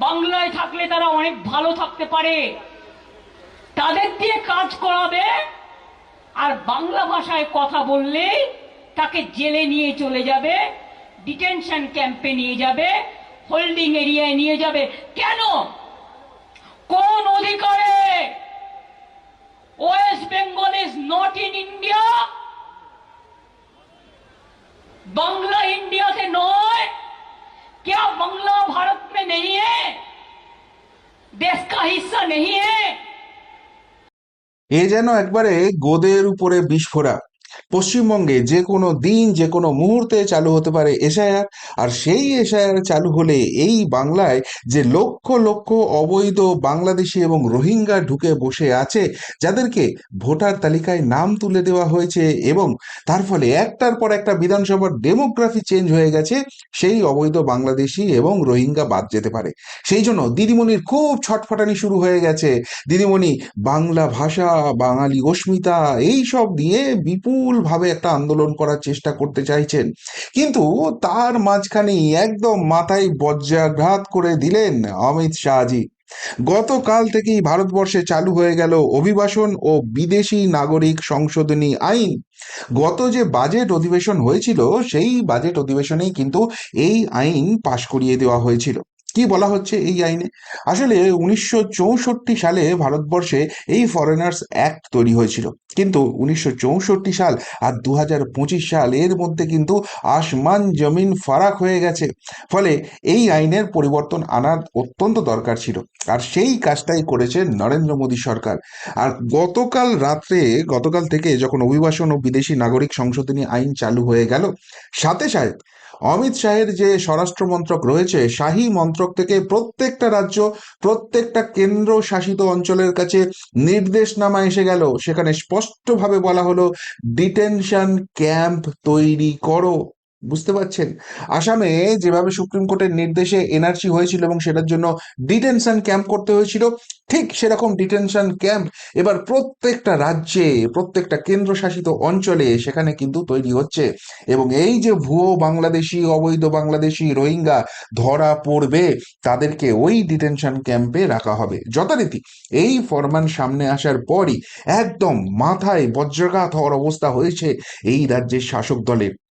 বাংলায় থাকলে তারা অনেক ভালো থাকতে পারে তাদের দিয়ে কাজ করাবে আর বাংলা ভাষায় কথা বললেই তাকে জেলে নিয়ে চলে যাবে ডিটেনশন ক্যাম্পে নিয়ে যাবে হোল্ডিং এরিয়ায় নিয়ে যাবে কেন কোন অধিকারে West Bengal is not in India Bangla India से नॉय क्या बांग्ला भारत में नहीं है দেশ কা হিসা নেই এ যেন একবারে গোদের উপরে বিস্ফোরা পশ্চিমবঙ্গে যে কোনো দিন, যে কোনো মুহূর্তে চালু হতে পারে এসআইআর। আর সেই এসআইআর চালু হলে এই বাংলায় যে লক্ষ লক্ষ অবৈধ বাংলাদেশি এবং রোহিঙ্গা ঢুকে বসে আছে, যাদেরকে ভোটার তালিকায় নাম তুলে দেওয়া হয়েছে এবং তার ফলে একটার পর একটা বিধানসভার ডেমোগ্রাফি চেঞ্জ হয়ে গেছে, সেই অবৈধ বাংলাদেশি এবং রোহিঙ্গা বাদ যেতে পারে। সেই জন্য দিদিমণির খুব ছটফটানি শুরু হয়ে গেছে। দিদিমণি বাংলা ভাষা, বাঙালি অস্মিতা এই সব দিয়ে বিপুলভাবে একটা আন্দোলন করার চেষ্টা করতে চাইছেন। কিন্তু তার মাঝখানেই একদম মাথায় বজ্রাঘাত করে দিলেন অমিত শাহজি। গতকাল থেকেই ভারতবর্ষে চালু হয়ে গেল অভিবাসন ও বিদেশি নাগরিক সংশোধনী আইন। গত যে বাজেট অধিবেশন হয়েছিল, সেই বাজেট অধিবেশনেই কিন্তু এই আইন পাশ করিয়ে দেওয়া হয়েছিল। কি বলা হচ্ছে এই আইনে? আসলে উনিশশো চৌষট্টি সালে ভারতবর্ষে এই ফরেনার্স অ্যাক্ট তৈরি হয়েছিল। কিন্তু উনিশশো চৌষট্টি সাল আর দু সাল এর মধ্যে কিন্তু আসমান জমিন ফারাক হয়ে গেছে। ফলে এই আইনের পরিবর্তন আনার অত্যন্ত দরকার ছিল। আর সেই কাজটাই করেছে নরেন্দ্র মোদী সরকার। আর গতকাল রাত্রে, গতকাল থেকে যখন অভিবাসন ও বিদেশি নাগরিক সংশোধনী আইন চালু হয়ে গেল, সাথে সাথে অমিত শাহের যে স্বরাষ্ট্র মন্ত্রক রয়েছে, শাহী মন্ত্রক থেকে প্রত্যেকটা রাজ্য, প্রত্যেকটা কেন্দ্র শাসিত অঞ্চলের কাছে নির্দেশনামা এসে গেল। সেখানে স্পষ্টভাবে বলা হলো, ডিটেনশন ক্যাম্প তৈরি করো। বুঝতে পারছেন? আসামে যেভাবে সুপ্রিম কোর্টের নির্দেশে এনআরসি হয়েছিল এবং সেটার জন্য ডিটেনশন ক্যাম্প করতে হয়েছিল, ঠিক সেরকম ডিটেনশন ক্যাম্প এবার প্রত্যেকটা রাজ্যে, প্রত্যেকটা কেন্দ্রশাসিত অঞ্চলে সেখানে কিন্তু তৈরি হচ্ছে। এবং এই যে ভুয়ো বাংলাদেশি, অবৈধ বাংলাদেশি রোহিঙ্গা ধরা পড়বে, তাদেরকে ওই ডিটেনশন ক্যাম্পে রাখা হবে। যথারীতি এই ফরমান সামনে আসার পরই একদম মাথায় বজ্রাঘাত হওয়ার অবস্থা হয়েছে এই রাজ্যের শাসক দলের।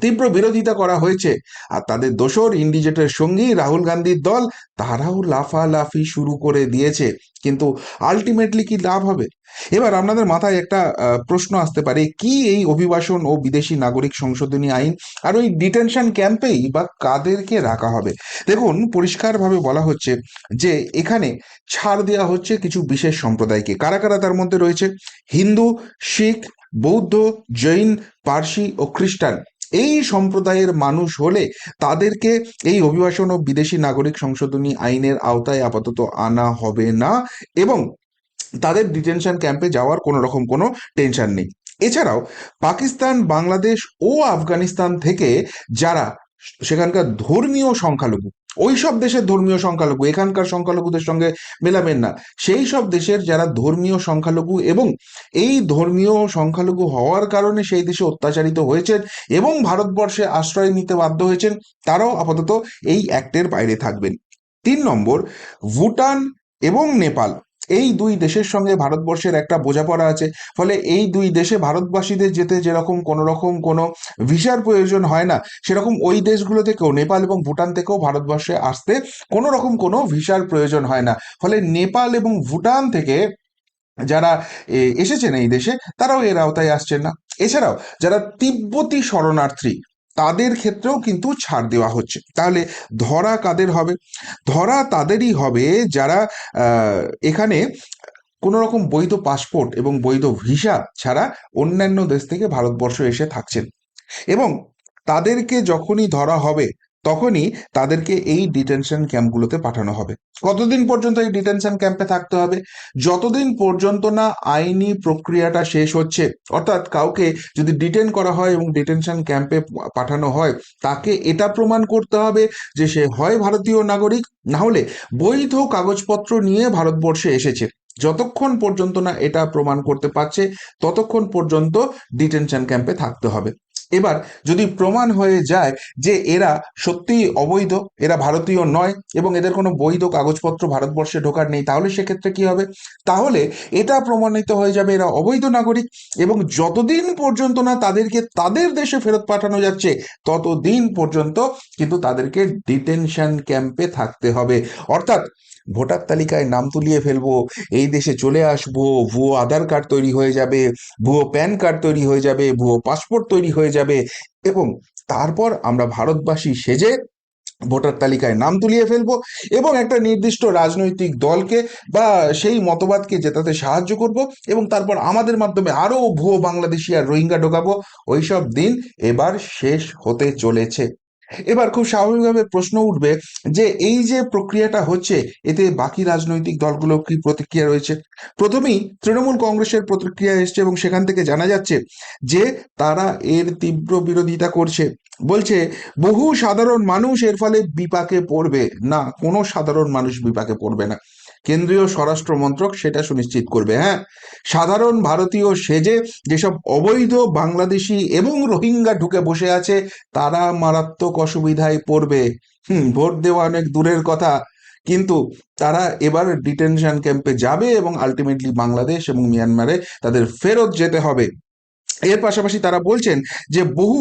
তীব্র বিরোধিতা করা হয়েছে। আর তাদের দোসর ইন্ডিজেটের সঙ্গী রাহুল গান্ধীর দল তারাও লাফালাফি শুরু করে দিয়েছে। কিন্তু আলটিমেটলি কি লাভ হবে? এবার আপনাদের মাথায় একটা প্রশ্ন আসতে পারে, কি এই অভিবাসন ও বিদেশি নাগরিক সংশোধনী আইন আর ওই ডিটেনশন ক্যাম্পেই বা কাদেরকে রাখা হবে? দেখুন, পরিষ্কারভাবে বলা হচ্ছে যে এখানে ছাড় দেওয়া হচ্ছে কিছু বিশেষ সম্প্রদায়কে। কারা কারা তার মধ্যে রয়েছে? হিন্দু, শিখ, বৌদ্ধ, জৈন, পার্সি ও খ্রিস্টান। এই সম্প্রদায়ের মানুষ হলে তাদেরকে এই অভিবাসন ও বিদেশি নাগরিক সংশোধনী আইনের আওতায় আপাতত আনা হবে না এবং তাদের ডিটেনশন ক্যাম্পে যাওয়ার কোনো রকম কোনো টেনশন নেই। এছাড়াও পাকিস্তান, বাংলাদেশ ও আফগানিস্তান থেকে যারা সেখানকার ধর্মীয় সংখ্যালঘু ওই সব দেশের ধর্মীয় সংখ্যালঘু, এখানকার সংখ্যালঘুদের সঙ্গে মেলাবেন না। সেই সব দেশের যারা ধর্মীয় সংখ্যালঘু এবং এই ধর্মীয় সংখ্যালঘু হওয়ার কারণে সেই দেশে অত্যাচারিত হয়েছেন এবং ভারতবর্ষে আশ্রয় নিতে বাধ্য হয়েছেন, তারাও আপাতত এই অ্যাক্টের বাইরে থাকবেন। তিন নম্বর, ভুটান এবং নেপাল। এই দুই দেশের সঙ্গে ভারতবর্ষের একটা বোঝাপড়া আছে। ফলে এই দুই দেশে ভারতবাসীদের যেতে যেরকম কোনো রকম কোনো ভিসার প্রয়োজন হয় না, সেরকম ওই দেশগুলো থেকেও নেপাল এবং ভুটান থেকেও ভারতবর্ষে আসতে কোনো রকম কোনো ভিসার প্রয়োজন হয় না। ফলে নেপাল এবং ভুটান থেকে যারা এসেছেন এই দেশে, তারাও এর আওতায় আসছেন না। এছাড়াও যারা তিব্বতী শরণার্থী তাদের ক্ষেত্রেও কিন্তু ছাড় দেওয়া হচ্ছে। তাহলে ধরা কাদের হবে? ধরা তাদেরই হবে যারা এখানে কোনো রকম বৈধ পাসপোর্ট এবং বৈধ ভিসা ছাড়া অন্যান্য দেশ থেকে ভারতবর্ষ এসে থাকছেন। এবং তাদেরকে যখনই ধরা হবে তখনই তাদেরকে এই ডিটেনশন ক্যাম্পগুলোতে পাঠানো হবে। কতদিন পর্যন্ত এই ডিটেনশন ক্যাম্পে থাকতে হবে? যতদিন পর্যন্ত না আইনি প্রক্রিয়াটা শেষ হচ্ছে, অর্থাৎ কাউকে যদি ডিটেন করা হয় এবং ডিটেনশন ক্যাম্পে পাঠানো হয়, তাকে এটা প্রমাণ করতে হবে যে সে হয় ভারতীয় নাগরিক, না হলে বৈধ কাগজপত্র নিয়ে ভারতবর্ষে এসেছে। যতক্ষণ পর্যন্ত না এটা প্রমাণ করতে পারছে, ততক্ষণ পর্যন্ত ডিটেনশন ক্যাম্পে থাকতে হবে। এবার যদি প্রমাণ হয়ে যায় যে এরা সত্যিই অবৈধ, এরা ভারতীয় নয় এবং এদের কোনো বৈধ কাগজপত্র ভারতবর্ষে ঢোকার নেই, তাহলে সেক্ষেত্রে কি হবে? তাহলে এটা প্রমাণিত হয়ে যাবে এরা অবৈধ নাগরিক এবং যতদিন পর্যন্ত না তাদেরকে তাদের দেশে ফেরত পাঠানো যাচ্ছে, ততদিন পর্যন্ত কিন্তু তাদেরকে ডিটেনশন ক্যাম্পে থাকতে হবে। অর্থাৎ ভোটার তালিকায় নাম তুলিয়ে ফেলব, এই দেশে চলে আসব, ভুয়ো আধার কার্ড তৈরি হয়ে যাবে, ভুয়ো প্যান কার্ড তৈরি হয়ে যাবে, ভুয়ো পাসপোর্ট তৈরি হয়ে যাবে এবং তারপর আমরা ভারতবাসী সেজে ভোটার তালিকায় নাম তুলিয়ে ফেলব এবং একটা নির্দিষ্ট রাজনৈতিক দলকে বা সেই মতবাদকে জেতাতে সাহায্য করব এবং তারপর আমাদের মাধ্যমে আরও ভুয়ো বাংলাদেশি আর রোহিঙ্গা ঢোকাবো। ওইসব দিন এবার শেষ হতে চলেছে। এবার খুব স্বাভাবিকভাবে প্রশ্ন উঠবে যে এই যে প্রক্রিয়াটা হচ্ছে, এতে বাকি রাজনৈতিক দলগুলো কি প্রতিক্রিয়া রয়েছে? প্রথমেই তৃণমূল কংগ্রেসের প্রতিক্রিয়া এসছে এবং সেখান থেকে জানা যাচ্ছে যে তারা এর তীব্র বিরোধিতা করছে। বলছে, বহু সাধারণ মানুষ এর ফলে বিপাকে পড়বে। না, কোনো সাধারণ মানুষ বিপাকে পড়বে না। কেন্দ্রীয় স্বরাষ্ট্র মন্ত্রক সেটা সুনিশ্চিত করবে হ্যাঁ? সাধারণ ভারতীয় সেজে যেসব অবৈধ বাংলাদেশি এবং রোহিঙ্গা ঢুকে বসে আছে, তারা মারাত্মক অসুবিধায় পড়বে। হুম, ভোট দেওয়া অনেক দূরের কথা, কিন্তু তারা এবার ডিটেনশন ক্যাম্পে যাবে এবং আলটিমেটলি বাংলাদেশ এবং মিয়ানমারে তাদের ফেরত যেতে হবে। এর পাশাপাশি তারা বলছেন যে বহু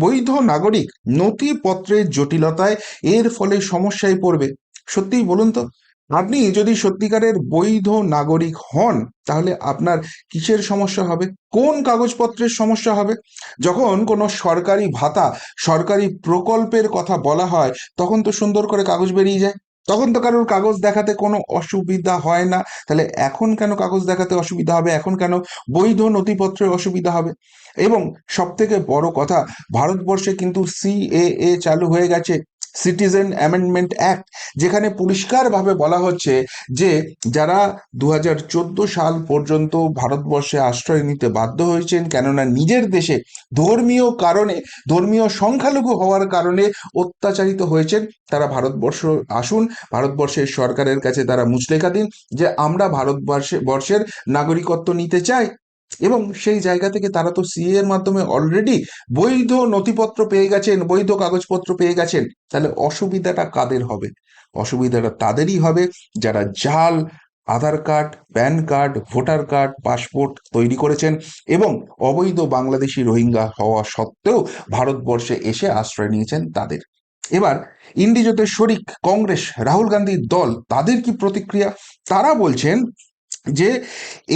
বৈধ নাগরিক নথিপত্রের জটিলতায় এর ফলে সমস্যায় পড়বে। সত্যিই বলুন তো আপনি যদি সত্যিকারের বৈধ নাগরিক হন, তাহলে আপনার কিসের সমস্যা হবে? কোন কাগজপত্রের সমস্যা হবে? যখন কোনো সরকারি ভাতা, সরকারি প্রকল্পের কথা বলা হয়, তখন তো সুন্দর করে কাগজ বেরিয়ে যায়। তখন তো কারোর কাগজ দেখাতে কোনো অসুবিধা হয় না। তাহলে এখন কেন কাগজ দেখাতে অসুবিধা হবে? এখন কেন বৈধ নথিপত্রের অসুবিধা হবে? এবং সব থেকে বড় কথা, ভারতবর্ষে কিন্তু সিএএ চালু হয়ে গেছে। সিটিজেন অ্যামেন্ডমেন্ট অ্যাক্ট যেখানে পরিষ্কারভাবে বলা হচ্ছে যে যারা দু হাজার চোদ্দ সাল পর্যন্ত ভারতবর্ষে আশ্রয় নিতে বাধ্য হয়েছেন, কেননা নিজের দেশে ধর্মীয় কারণে, ধর্মীয় সংখ্যালঘু হওয়ার কারণে অত্যাচারিত হয়েছেন, তারা ভারতবর্ষ আসুন, ভারতবর্ষের সরকারের কাছে তারা মুচলেখা দিন যে আমরা ভারতবর্ষে, বর্ষের নাগরিকত্ব নিতে চাই। এবং সেই জায়গা থেকে তারা তো সিএ এর মাধ্যমে অলরেডি বৈধ নথিপত্র পেয়ে গেছেন, বৈধ কাগজপত্র পেয়ে গেছেন। তাহলে অসুবিধাটা কাদের হবে? অসুবিধাটা তাদেরই হবে যারা জাল, Aadhaar card, PAN card, voter card, passport তৈরি করেছেন এবং অবৈধ বাংলাদেশি রোহিঙ্গা হওয়া সত্ত্বেও ভারতবর্ষে এসে আশ্রয় নিয়েছেন তাদের। এবার ইন্ডিজোটের শরিক কংগ্রেস, রাহুল গান্ধীর দল, তাদের কি প্রতিক্রিয়া? তারা বলছেন যে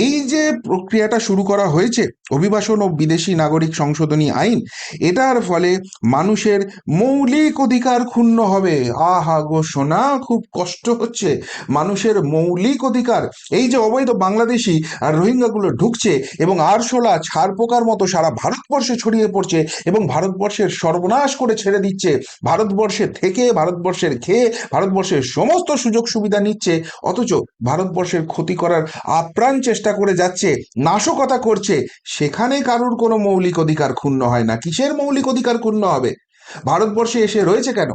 এই যে প্রক্রিয়াটা শুরু করা হয়েছে, অভিবাসন ও বিদেশি নাগরিক সংশোধনী আইন, এটার ফলে মানুষের মৌলিক অধিকার ক্ষুণ্ণ হবে। আহা গো সোনা, খুব কষ্ট হচ্ছে। মানুষের মৌলিক অধিকার, এই যে অবৈধ বাংলাদেশি আর রোহিঙ্গাগুলো ঢুকছে এবং আরশোলা ছাড় পোকার মতো সারা ভারতবর্ষে ছড়িয়ে পড়ছে এবং ভারতবর্ষের সর্বনাশ করে ছেড়ে দিচ্ছে। ভারতবর্ষে থেকে ভারতবর্ষের খেয়ে ভারতবর্ষের সমস্ত সুযোগ সুবিধা নিচ্ছে, অথচ ভারতবর্ষের ক্ষতি করার আপ্রাণ চেষ্টা করে যাচ্ছে, নাশকতা করছে সেখানে কারুর কোনো মৌলিক অধিকার ক্ষুণ্ণ হয় না। কিসের মৌলিক অধিকার ক্ষুণ্ণ হবে? ভারতবর্ষে এসে রয়েছে কেন?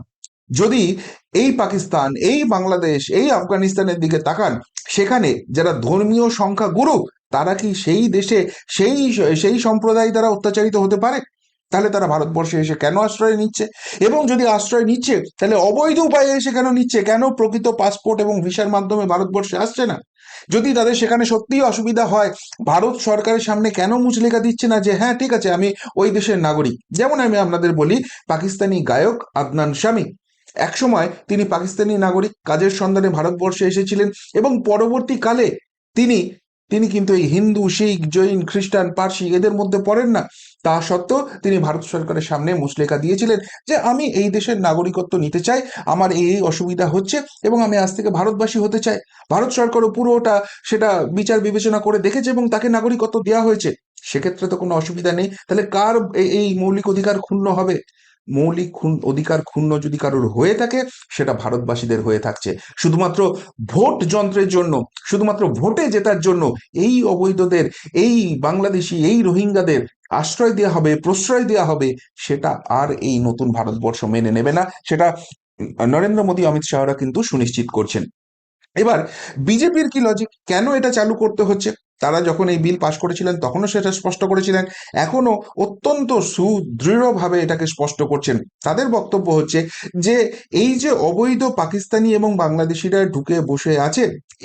যদি এই পাকিস্তান, এই বাংলাদেশ, এই আফগানিস্তানের দিকে তাকান, সেখানে যারা ধর্মীয় সংখ্যা গুরু তারা কি সেই দেশে, সেই সেই সম্প্রদায় দ্বারা অত্যাচারিত হতে পারে? তাহলে তারা ভারতবর্ষে এসে কেন আশ্রয় নিচ্ছে? এবং যদি আশ্রয় নিচ্ছে, তাহলে অবৈধ উপায়ে এসে কেন নিচ্ছে? কেন প্রকৃত পাসপোর্ট এবং ভিসার মাধ্যমে ভারতবর্ষে আসছে না? যদি তাদের সেখানে সত্যিই অসুবিধা হয়, ভারত সরকারের সামনে কেন মুচলেখা দিচ্ছে না যে হ্যাঁ ঠিক আছে, আমি ওই দেশের নাগরিক যেমন আমি আপনাদের বলি, পাকিস্তানি গায়ক আদনান শামী। একসময় তিনি পাকিস্তানি নাগরিক কাজের সন্ধানে ভারতবর্ষে এসেছিলেন এবং পরবর্তীকালে তিনি তিনি কিন্তু এই হিন্দু, শিখ, জৈন, খ্রিস্টান, পার্সি এদের মধ্যে পড়েন না। তা সত্ত্বেও তিনি ভারত সরকারের সামনে মুচলেখা দিয়েছিলেন যে, আমি এই দেশের নাগরিকত্ব নিতে চাই, আমার এই এই অসুবিধা হচ্ছে এবং আমি আজ থেকে ভারতবাসী হতে চাই। ভারত সরকারও পুরোটা সেটা বিচার বিবেচনা করে দেখেছে এবং তাকে নাগরিকত্ব দেওয়া হয়েছে। সেক্ষেত্রে তো কোনো অসুবিধা নেই। তাহলে কার এই মৌলিক অধিকার ক্ষুণ্ণ হবে? মৌলিক অধিকার ক্ষুণ্ণ যদি কারোর হয়ে থাকে, সেটা ভারতবাসীদের হয়ে থাকছে। শুধুমাত্র ভোট যন্ত্রের জন্য, শুধুমাত্র ভোটে জেতার জন্য এই অবৈধদের, এই বাংলাদেশি, এই রোহিঙ্গাদের আশ্রয় দেওয়া হবে, প্রশ্রয় দেওয়া হবে, সেটা আর এই নতুন ভারতবর্ষ মেনে নেবে না। সেটা নরেন্দ্র মোদী, অমিত শাহরা কিন্তু সুনিশ্চিত করছেন। এবার, বিজেপির কি লজিক কেন এটা চালু করতে হচ্ছে? তারা যখন এই বিল পাশ করেছিলেন, তখনও সেটা স্পষ্ট করেছিলেন। এখনও অত্যন্ত সুদৃঢ়ভাবে এটাকে স্পষ্ট করছেন। তাদের বক্তব্য হচ্ছে যে, এই যে অবৈধ পাকিস্তানি এবং বাংলাদেশিরা ঢুকে বসে আছে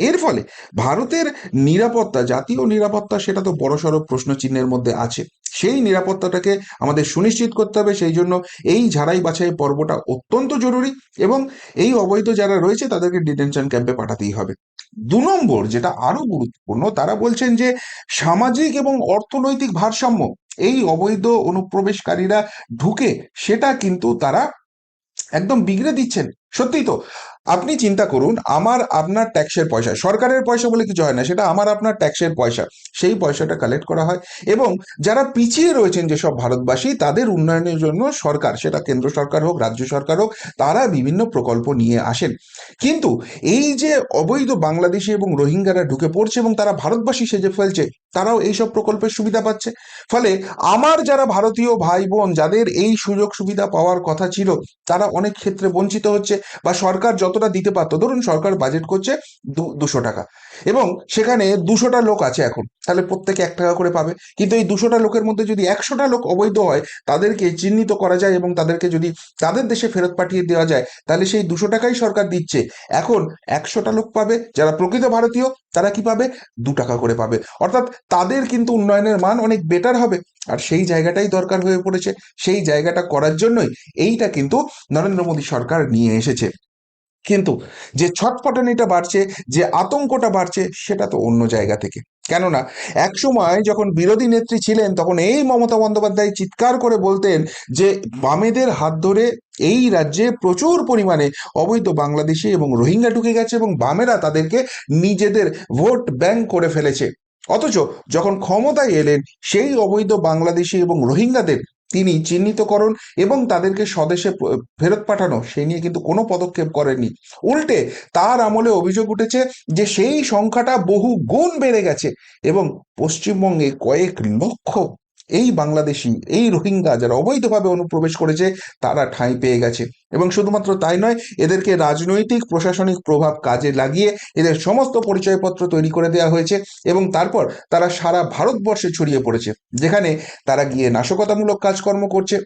এর ফলে ভারতের নিরাপত্তা, জাতীয় নিরাপত্তা, সেটা তো বড়সড় প্রশ্ন চিহ্নের মধ্যে আছে। সেই নিরাপত্তাটাকে আমাদের সুনিশ্চিত করতে হবে, সেই জন্য এই ঝাড়াই বাছাই পর্বটা অত্যন্ত জরুরি এবং এই অবৈধ যারা রয়েছে, তাদেরকে ডিটেনশন ক্যাম্পে পাঠাতেই হবে। দু নম্বর যেটা আরও গুরুত্বপূর্ণ, তারা বলছেন যে সামাজিক এবং অর্থনৈতিক ভারসাম্য, এই অবৈধ অনুপ্রবেশকারীরা ঢুকে সেটা কিন্তু তারা একদম বিগড়ে দিচ্ছেন। সত্যি তো আপনি চিন্তা করুন, আমার আপনার ট্যাক্সের পয়সা, সরকারের পয়সা বলে কিছু হয় না, সেটা আমার আপনার ট্যাক্সের পয়সা, সেই পয়সাটা কালেক্ট করা হয় এবং যারা পিছিয়ে রয়েছেন যেসব ভারতবাসী, তাদের উন্নয়নের জন্য সরকার, সেটা কেন্দ্র সরকার হোক, রাজ্য সরকার হোক, তারা বিভিন্ন প্রকল্প নিয়ে আসেন। কিন্তু এই যে অবৈধ বাংলাদেশি এবং রোহিঙ্গারা ঢুকে পড়ছে এবং তারা ভারতবাসী সেজে ফেলছে, তারাও এইসব প্রকল্পের সুবিধা পাচ্ছে। ফলে আমার যারা ভারতীয় ভাই বোন যাদের এই সুযোগ সুবিধা পাওয়ার কথা ছিল, তারা অনেক ক্ষেত্রে বঞ্চিত হচ্ছে বা সরকার যতটা দিতে পারতো? ধরুন সরকার বাজেট করছে দুশো টাকা। এবং সেখানে দুশোটা লোক আছে এখন, তাহলে প্রত্যেকে এক টাকা করে পাবে। কিন্তু এই দুশোটা লোকের মধ্যে যদি একশোটা লোক অবৈধ হয়, তাদেরকে চিহ্নিত করা যায় এবং তাদেরকে যদি তাদের দেশে ফেরত পাঠিয়ে দেওয়া যায়, তাহলে সেই দুশো টাকাই সরকার দিচ্ছে। এখন একশোটা লোক পাবে, যারা প্রকৃত ভারতীয়, তারা কি পাবে? দু টাকা করে পাবে। অর্থাৎ তাদের কিন্তু উন্নয়নের মান অনেক বেটার হবে। আর সেই জায়গাটাই দরকার হয়ে পড়েছে। সেই জায়গাটা করার জন্যই এইটা কিন্তু নরেন্দ্র মোদী সরকার নিয়ে এসেছে। কিন্তু যে ছটফটানিটা বাড়ছে, যে আতঙ্কটা বাড়ছে, সেটা তো অন্য জায়গা থেকে। কেননা, এক সময় যখন বিরোধী নেত্রী ছিলেন, তখন এই মমতা বন্দ্যোপাধ্যায় চিৎকার করে বলতেন যে, বামেদের হাত ধরে এই রাজ্যে প্রচুর পরিমাণে অবৈধ বাংলাদেশি এবং রোহিঙ্গা ঢুকে গেছে এবং বামেরা তাদেরকে নিজেদের ভোট ব্যাংক করে ফেলেছে। অথচ যখন ক্ষমতায় এলেন, সেই অবৈধ বাংলাদেশি এবং রোহিঙ্গাদের তিনি চিহ্নিতকরণ এবং তাদেরকে স্বদেশে ফেরত পাঠানো সেই নিয়ে কিন্তু কোনো পদক্ষেপ করেননি। উল্টে তার আমলে অভিযোগ উঠেছে যে সেই সংখ্যাটা বহু গুণ বেড়ে গেছে এবং পশ্চিমবঙ্গে কয়েক লক্ষ এই বাংলাদেশি, এই রোহিঙ্গা যারা অবৈধভাবে অনুপ্রবেশ করেছে, তারা ঠাঁই পেয়ে গেছে। এবং শুধুমাত্র তাই নয়, এদেরকে রাজনৈতিক, প্রশাসনিক প্রভাব কাজে লাগিয়ে এদের সমস্ত পরিচয়পত্র তৈরি করে দেওয়া হয়েছে এবং তারপর তারা সারা ভারতবর্ষে ছড়িয়ে পড়েছে, যেখানে তারা গিয়ে নাশকতামূলক কাজকর্ম করছে।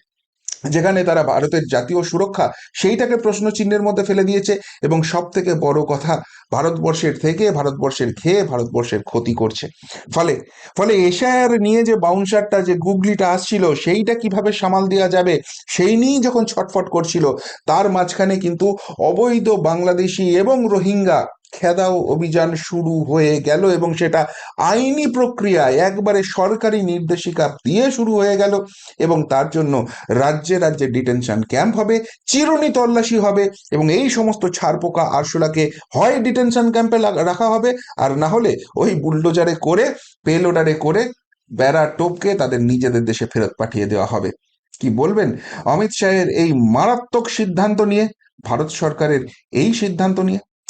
যেখানে তারা ভারতের জাতীয় সুরক্ষা সেইটাকে প্রশ্ন চিহ্নের মধ্যে ফেলে দিয়েছে এবং সব থেকে বড় কথা ভারতবর্ষের থেকে ভারতবর্ষের খেয়ে ভারতবর্ষের ক্ষতি করছে। ফলে ফলে এশায়ার নিয়ে যে বাউন্সারটা, যে গুগলিটা আসছিল, সেইটা কীভাবে সামাল দেওয়া যাবে, সেই নিয়েই যখন ছটফট করছিল, তার মাঝখানে কিন্তু অবৈধ বাংলাদেশি এবং রোহিঙ্গা খেদাও অভিযান শুরু হয়ে গেল এবং সেটা আইনি প্রক্রিয়ায় একবারে সরকারি নির্দেশিকা দিয়ে শুরু হয়ে গেল এবং তার জন্য রাজ্যে রাজ্যে ডিটেনশন ক্যাম্প হবে, চিরুনি তল্লাশি হবে এবং এই সমস্ত ছারপোকা আরশোলাকে হয় ডিটেনশন ক্যাম্পে রাখা হবে আর না হলে ওই বুলডোজারে করে, পেলোডারে করে বেড়া টোপকে তাদের নিজেদের দেশে ফেরত পাঠিয়ে দেওয়া হবে। কি বলবেন? অমিত শাহের এই মারাত্মক সিদ্ধান্ত নিয়ে, ভারত সরকারের এই সিদ্ধান্ত নিয়ে?